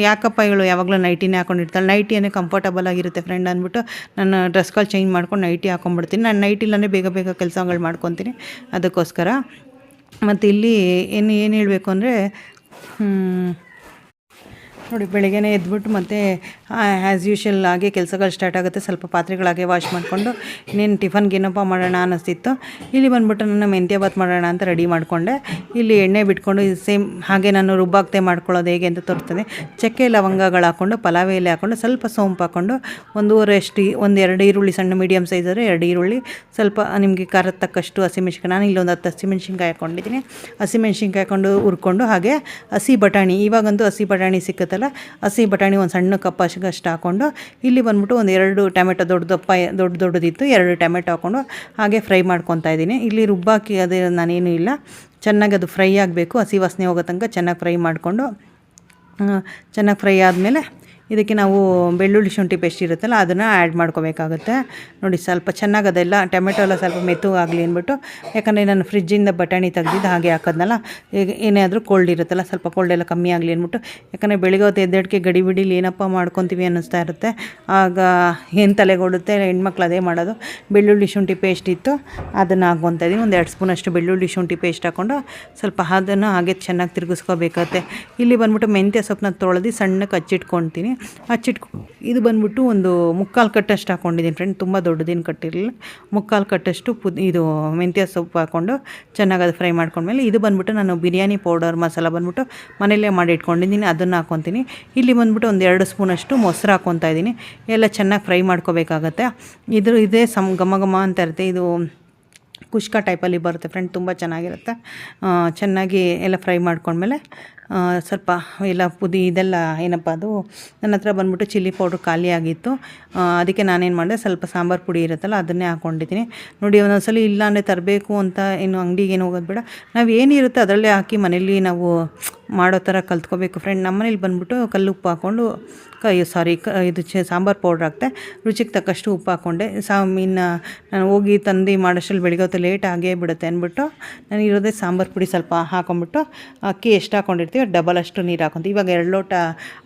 ಯಾಕಪ್ಪ ಇವಳು ಯಾವಾಗಲೂ ನೈಟಿನೇ ಹಾಕೊಂಡಿರ್ತಾಳೆ ನೈಟಿ ಅಂದರೆ ಕಂಫರ್ಟಬಲ್ ಆಗಿರುತ್ತೆ ಫ್ರೆಂಡ್ ಅಂದ್ಬಿಟ್ಟು ನಾನು ಡ್ರೆಸ್ಗಳು ಚೇಂಜ್ ಮಾಡ್ಕೊಂಡು ನೈಟಿ ಹಾಕೊಂಡ್ಬಿಡ್ತೀನಿ. ನಾನು ನೈಟಿಲ್ಲೇ ಬೇಗ ಬೇಗ ಕೆಲಸಗಳು ಮಾಡ್ಕೊತೀನಿ ಅದಕ್ಕೋಸ್ಕರ. ಮತ್ತು ಇಲ್ಲಿ ಏನು ಏನು ಹೇಳಬೇಕು ಅಂದರೆ ನೋಡಿ, ಬೆಳಗ್ಗೆನೇ ಎದ್ಬಿಟ್ಟು ಮತ್ತೆ ಆ್ಯಸ್ ಯೂಶಲ್ ಆಗಿ ಕೆಲಸಗಳು ಸ್ಟಾರ್ಟ್ ಆಗುತ್ತೆ. ಸ್ವಲ್ಪ ಪಾತ್ರೆಗಳಾಗೆ ವಾಶ್ ಮಾಡಿಕೊಂಡು, ಇನ್ನೇನು ಟಿಫನ್ಗೆ ಏನಪ್ಪ ಮಾಡೋಣ ಅನ್ನಿಸ್ತಿತ್ತು. ಇಲ್ಲಿ ಬಂದ್ಬಿಟ್ಟು ನಾನು ಮೆಂತ್ಯ ಬಾತ್ ಮಾಡೋಣ ಅಂತ ರೆಡಿ ಮಾಡಿಕೊಂಡೆ. ಇಲ್ಲಿ ಎಣ್ಣೆ ಬಿಟ್ಕೊಂಡು ಸೇಮ್ ಹಾಗೆ ನಾನು ರುಬ್ಬಾಗ್ತೆ ಮಾಡ್ಕೊಳ್ಳೋದು ಹೇಗೆ ಅಂತ ತೋರ್ತದೆ ಚಕ್ಕೆ, ಲವಂಗಗಳು ಹಾಕ್ಕೊಂಡು ಪಲಾವ್ ಹಾಕ್ಕೊಂಡು ಸ್ವಲ್ಪ ಸೋಂಪು ಹಾಕ್ಕೊಂಡು ಒಂದೂವರೆ ಅಷ್ಟು, ಒಂದು ಎರಡು ಈರುಳ್ಳಿ, ಸಣ್ಣ ಮೀಡಿಯಮ್ ಸೈಜ್ ಆದರೆ ಎರಡು ಈರುಳ್ಳಿ, ಸ್ವಲ್ಪ ನಿಮಗೆ ಖಾರದ ತಕ್ಕಷ್ಟು ಹಸಿಮೆಣ್ಸಿನ್ಕಾಯಿ ನಾನು ಇಲ್ಲೊಂದು ಹತ್ತು ಹಸಿಮೆಣ್ಸಿನ್ಕಾಯಿ ಹಾಕ್ಕೊಂಡಿದ್ದೀನಿ ಹಸಿಮೆಣ್ಸಿನ್ಕಾಯಿ ಹಾಕ್ಕೊಂಡು ಹುರ್ಕೊಂಡು, ಹಾಗೆ ಹಸಿ ಬಟಾಣಿ, ಇವಾಗಂತೂ ಹಸಿ ಬಟಾಣಿ ಸಿಕ್ಕುತ್ತಲ್ಲ ಹಸಿ ಬಟಾಣಿ ಒಂದು ಸಣ್ಣ ಕಪ್ ಅಷ್ಟು ಹಾಕ್ಕೊಂಡು ಇಲ್ಲಿ ಬಂದ್ಬಿಟ್ಟು ಒಂದು ಎರಡು ಟೊಮೆಟೊ ದೊಡ್ಡ ದಪ್ಪ, ದೊಡ್ಡ ದೊಡ್ಡದಿತ್ತು, ಎರಡು ಟೊಮೆಟೊ ಹಾಕ್ಕೊಂಡು ಹಾಗೆ ಫ್ರೈ ಮಾಡ್ಕೊತಾ ಇದ್ದೀನಿ. ಇಲ್ಲಿ ರುಬ್ಬಾಕಿ ಅದೇ ನಾನೇನು ಇಲ್ಲ, ಚೆನ್ನಾಗಿ ಅದು ಫ್ರೈ ಆಗಬೇಕು, ಹಸಿ ವಾಸನೆ ಹೋಗೋ ತನಕ ಚೆನ್ನಾಗಿ ಫ್ರೈ ಮಾಡಿಕೊಂಡು ಚೆನ್ನಾಗಿ ಫ್ರೈ ಆದಮೇಲೆ ಇದಕ್ಕೆ ನಾವು ಬೆಳ್ಳುಳ್ಳಿ ಶುಂಠಿ ಪೇಸ್ಟ್ ಇರುತ್ತಲ್ಲ, ಅದನ್ನು ಆ್ಯಡ್ ಮಾಡ್ಕೋಬೇಕಾಗುತ್ತೆ. ನೋಡಿ, ಸ್ವಲ್ಪ ಚೆನ್ನಾಗಿ ಅದೆಲ್ಲ ಟೊಮೆಟೊ ಎಲ್ಲ ಸ್ವಲ್ಪ ಮೆತ್ತಗಾಗಲಿ ಅಂದ್ಬಿಟ್ಟು, ಯಾಕಂದರೆ ನಾನು ಫ್ರಿಜ್ಜಿಂದ ಬಟಾಣಿ ತೆಗ್ದಿದ್ದು ಹಾಗೆ ಹಾಕೋದ್ನಲ್ಲ, ಈಗ ಏನೇ ಆದರೂ ಕೋಲ್ಡ್ ಇರುತ್ತಲ್ಲ, ಸ್ವಲ್ಪ ಕೋಲ್ಡ್ ಎಲ್ಲ ಕಮ್ಮಿ ಆಗಲಿ ಅಂದ್ಬಿಟ್ಟು, ಯಾಕಂದರೆ ಬೆಳಿಗ್ಗೆ ಹೊತ್ತು ಎದ್ದೆಡ್ಕೆ ಗಡಿ ಬಿಡಿಲಿ ಏನಪ್ಪ ಮಾಡ್ಕೊತೀವಿ ಅನ್ನಿಸ್ತಾ ಇರುತ್ತೆ. ಆಗ ಏನು ತಲೆಗೊಡುತ್ತೆ, ಹೆಣ್ಮಕ್ಳು ಅದೇ ಮಾಡೋದು. ಬೆಳ್ಳುಳ್ಳಿ ಶುಂಠಿ ಪೇಸ್ಟ್ ಇತ್ತು, ಅದನ್ನು ಹಾಕ್ಕೊತಾ ಇದ್ದೀನಿ ಒಂದು ಎರಡು ಸ್ಪೂನಷ್ಟು ಬೆಳ್ಳುಳ್ಳಿ ಶುಂಠಿ ಪೇಸ್ಟ್ ಹಾಕ್ಕೊಂಡು ಸ್ವಲ್ಪ ಅದನ್ನು ಹಾಗೆ ಚೆನ್ನಾಗಿ ತಿರುಗಿಸ್ಕೋಬೇಕಾಗತ್ತೆ. ಇಲ್ಲಿ ಬಂದ್ಬಿಟ್ಟು ಮೆಂತ್ಯ ಸೊಪ್ಪನ್ನ ತೊಳೆದು ಸಣ್ಣಕ್ಕೆ ಹಚ್ಚಿಟ್ಕೊಳ್ತೀನಿ ಹಚ್ಚಿಟ್ಕೊ ಇದು ಬಂದ್ಬಿಟ್ಟು ಒಂದು ಮುಕ್ಕಾಲು ಕಟ್ಟಷ್ಟು ಹಾಕ್ಕೊಂಡಿದ್ದೀನಿ ಫ್ರೆಂಡ್ ತುಂಬ ದೊಡ್ಡದೇನು ಕಟ್ಟಿರಲಿಲ್ಲ. ಮುಕ್ಕಾಲು ಕಟ್ಟಷ್ಟು ಪುದ್ ಇದು ಮೆಂತ್ಯ ಸೊಪ್ಪು ಹಾಕ್ಕೊಂಡು ಚೆನ್ನಾಗಿ ಅದು ಫ್ರೈ ಮಾಡ್ಕೊಂಡ್ಮೇಲೆ ಇದು ಬಂದ್ಬಿಟ್ಟು ನಾನು ಬಿರಿಯಾನಿ ಪೌಡರ್ ಮಸಾಲ ಬಂದ್ಬಿಟ್ಟು ಮನೆಯಲ್ಲೇ ಮಾಡಿ ಇಟ್ಕೊಂಡಿದ್ದೀನಿ, ಅದನ್ನು ಹಾಕ್ಕೊತೀನಿ ಇಲ್ಲಿ ಬಂದ್ಬಿಟ್ಟು ಒಂದು ಎರಡು ಸ್ಪೂನಷ್ಟು ಮೊಸರು ಹಾಕ್ಕೊತಾ ಇದ್ದೀನಿ. ಎಲ್ಲ ಚೆನ್ನಾಗಿ ಫ್ರೈ ಮಾಡ್ಕೋಬೇಕಾಗತ್ತೆ. ಇದು ಇದೇ ಸಮ್ ಘಮ ಘಮ ಅಂತ ಇರುತ್ತೆ. ಇದು ಕುಷ್ಕ ಟೈಪಲ್ಲಿ ಬರುತ್ತೆ ಫ್ರೆಂಡ್ ತುಂಬ ಚೆನ್ನಾಗಿರುತ್ತೆ. ಚೆನ್ನಾಗಿ ಎಲ್ಲ ಫ್ರೈ ಮಾಡ್ಕೊಂಡ್ಮೇಲೆ ಸ್ವಲ್ಪ ಎಲ್ಲ ಪುದಿ ಇದೆಲ್ಲ ಏನಪ್ಪ ಅದು ನನ್ನ ಹತ್ರ ಬಂದ್ಬಿಟ್ಟು ಚಿಲ್ಲಿ ಪೌಡ್ರ್ ಖಾಲಿ ಆಗಿತ್ತು. ಆ, ಅದಕ್ಕೆ ನಾನೇನು ಮಾಡಿದೆ ಸ್ವಲ್ಪ ಸಾಂಬಾರು ಪುಡಿ ಇರುತ್ತಲ್ಲ ಅದನ್ನೇ ಹಾಕ್ಕೊಂಡಿದ್ದೀನಿ ನೋಡಿ ಒಂದೊಂದ್ಸಲ ಇಲ್ಲ ಅಂದರೆ ತರಬೇಕು ಅಂತ ಏನು ಅಂಗಡಿಗೆ ಏನು ಹೋಗೋದು ಬೇಡ. ನಾವು ಏನಿರುತ್ತೆ ಅದರಲ್ಲೇ ಹಾಕಿ ಮನೇಲಿ ನಾವು ಮಾಡೋ ಥರ ಕಲ್ತ್ಕೋಬೇಕು. ಫ್ರೆಂಡ್ ನಮ್ಮ ಮನೇಲಿ ಬಂದ್ಬಿಟ್ಟು ಕಲ್ಲುಪ್ಪು ಹಾಕ್ಕೊಂಡು ಕೈ ಸಾರಿ ಕ ಇದು ಚ ಸಾಂಬಾರು ಪೌಡ್ರ್ ಹಾಕ್ತೆ ರುಚಿಗೆ ತಕ್ಕಷ್ಟು ಉಪ್ಪು ಹಾಕ್ಕೊಂಡೆ ಸಾ ಇನ್ನು ನಾನು ಹೋಗಿ ತಂದು ಮಾಡೋಷ್ಟ್ರಲ್ಲಿ ಬೆಳಿಗ್ಗೆ ಹೊತ್ತು ಲೇಟ್ ಆಗೇ ಬಿಡುತ್ತೆ ಅಂದ್ಬಿಟ್ಟು ನಾನು ಇರೋದೇ ಸಾಂಬಾರು ಪುಡಿ ಸ್ವಲ್ಪ ಹಾಕ್ಕೊಂಬಿಟ್ಟು ಅಕ್ಕಿ ಎಷ್ಟು ಹಾಕ್ಕೊಂಡಿರ್ತೀವಿ ಡಬಲ್ ಅಷ್ಟು ನೀರು ಹಾಕೊತೀವಿ ಇವಾಗ ಎರಡು ಲೋಟ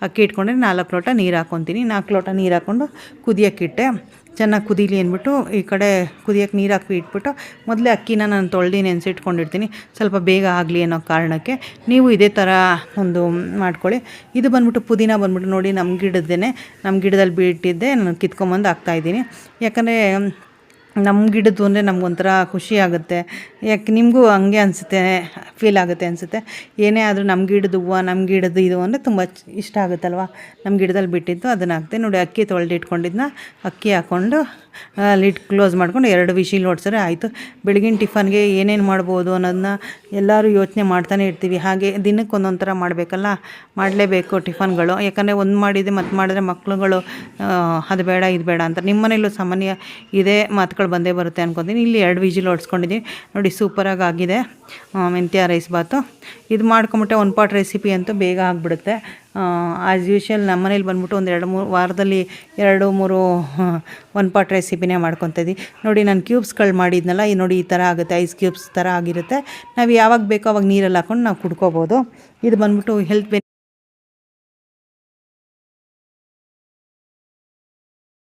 ಅಕ್ಕಿ ಇಟ್ಕೊಂಡ್ರೆ ನಾಲ್ಕು ಲೋಟ ನೀರು ಹಾಕ್ಕೊತೀನಿ. ನಾಲ್ಕು ಲೋಟ ನೀರು ಹಾಕ್ಕೊಂಡು ಕುದಿಯೋಕ್ಕಿಟ್ಟೆ ಚೆನ್ನಾಗಿ ಕುದೀಲಿ ಅಂದ್ಬಿಟ್ಟು ಈ ಕಡೆ ಕುದಿಯೋಕ್ಕೆ ನೀರು ಹಾಕಿ ಇಟ್ಬಿಟ್ಟು ಮೊದಲೇ ಅಕ್ಕಿನ ನಾನು ತೊಳೆದು ನೆನೆಸಿಟ್ಕೊಂಡಿರ್ತೀನಿ. ಸ್ವಲ್ಪ ಬೇಗ ಆಗಲಿ ಅನ್ನೋ ಕಾರಣಕ್ಕೆ ನೀವು ಇದೇ ಥರ ಒಂದು ಮಾಡ್ಕೊಳ್ಳಿ. ಇದು ಬಂದ್ಬಿಟ್ಟು ಪುದೀನ ಬಂದ್ಬಿಟ್ಟು ನೋಡಿ ನಮ್ಮ ಗಿಡದ್ದೇ ನಮ್ಮ ಗಿಡದಲ್ಲಿ ಬಿಟ್ಟಿದ್ದೆ. ನಾನು ಕಿತ್ಕೊಂಬಂದು ಹಾಕ್ತಾಯಿದ್ದೀನಿ ಯಾಕಂದರೆ ನಮ್ಮ ಗಿಡದ್ದು ಅಂದರೆ ನಮಗೊಂಥರ ಖುಷಿ ಆಗುತ್ತೆ. ಯಾಕೆ ನಿಮಗೂ ಹಂಗೆ ಅನಿಸುತ್ತೆ ಫೀಲ್ ಆಗುತ್ತೆ ಅನಿಸುತ್ತೆ. ಏನೇ ಆದರೂ ನಮ್ಮ ಗಿಡದ ಹೂವು ನಮ್ಮ ಗಿಡದ ಇದು ಅಂದರೆ ತುಂಬ ಇಷ್ಟ ಆಗುತ್ತಲ್ವ? ನಮ್ಮ ಗಿಡದಲ್ಲಿ ಬಿಟ್ಟಿದ್ದು ಅದನ್ನು ಹಾಕ್ತೆ ನೋಡಿ, ಅಕ್ಕಿ ತೊಳೆದಿಟ್ಕೊಂಡಿದ್ದನ್ನ ಅಕ್ಕಿ ಹಾಕ್ಕೊಂಡು ಲಿಡ್ ಕ್ಲೋಸ್ ಮಾಡ್ಕೊಂಡು ಎರಡು ವಿಶಿಲ್ ಹೊಡ್ಸಿದ್ರೆ ಆಯಿತು. ಬೆಳಗಿನ ಟಿಫನ್ಗೆ ಏನೇನು ಮಾಡ್ಬೋದು ಅನ್ನೋದನ್ನ ಎಲ್ಲರೂ ಯೋಚನೆ ಮಾಡ್ತಾನೆ ಇರ್ತೀವಿ. ಹಾಗೆ ದಿನಕ್ಕೆ ಒಂದೊಂದು ಥರ ಮಾಡಬೇಕಲ್ಲ? ಮಾಡಲೇಬೇಕು ಟಿಫನ್ಗಳು. ಯಾಕಂದರೆ ಒಂದು ಮಾಡಿದೆ ಮತ್ತು ಮಾಡಿದ್ರೆ ಮಕ್ಕಳುಗಳು ಅದು ಬೇಡ, ಇದು ಬೇಡ ಅಂತ. ನಿಮ್ಮ ಮನೇಲೂ ಸಾಮಾನ್ಯ ಇದೇ ಮಾತುಗಳು ಬಂದೇ ಬರುತ್ತೆ ಅನ್ಕೊತೀನಿ. ಇಲ್ಲಿ ಎರಡು ವಿಜಿಲ್ ಹೊಡ್ಸ್ಕೊಂಡಿದ್ದೀನಿ ನೋಡಿ ಸೂಪರಾಗಿ ಆಗಿದೆ. ಮೆಂತ್ಯ ರೈಸ್ ಬಾತು. ಇದು ಮಾಡ್ಕೊಂಬಿಟ್ಟೆ ಒಂದು ಪಾಟ್ ರೆಸಿಪಿ ಅಂತೂ ಬೇಗ ಆಗಿಬಿಡುತ್ತೆ. ಆ್ಯಸ್ ಯೂಶ್ವಲ್ ನಮ್ಮ ಮನೇಲಿ ಬಂದ್ಬಿಟ್ಟು ಒಂದು ಎರಡು ಮೂರು ವಾರದಲ್ಲಿ ಎರಡು ಮೂರು ಒನ್ ಪಾಟ್ ರೆಸಿಪಿನೇ ಮಾಡ್ಕೊತಿದ್ವಿ ನೋಡಿ, ನಾನು ಕ್ಯೂಬ್ಸ್ಗಳು ಮಾಡಿದ್ನಲ್ಲ, ಈ ನೋಡಿ ಈ ಥರ ಆಗುತ್ತೆ ಐಸ್ ಕ್ಯೂಬ್ಸ್ ಥರ ಆಗಿರುತ್ತೆ. ನಾವು ಯಾವಾಗ ಬೇಕೋ ಅವಾಗ ನೀರಲ್ಲಿ ಹಾಕೊಂಡು ನಾವು ಕುಡ್ಕೋಬೋದು. ಇದು ಬಂದ್ಬಿಟ್ಟು ಹೆಲ್ತ್ ಬೆನ್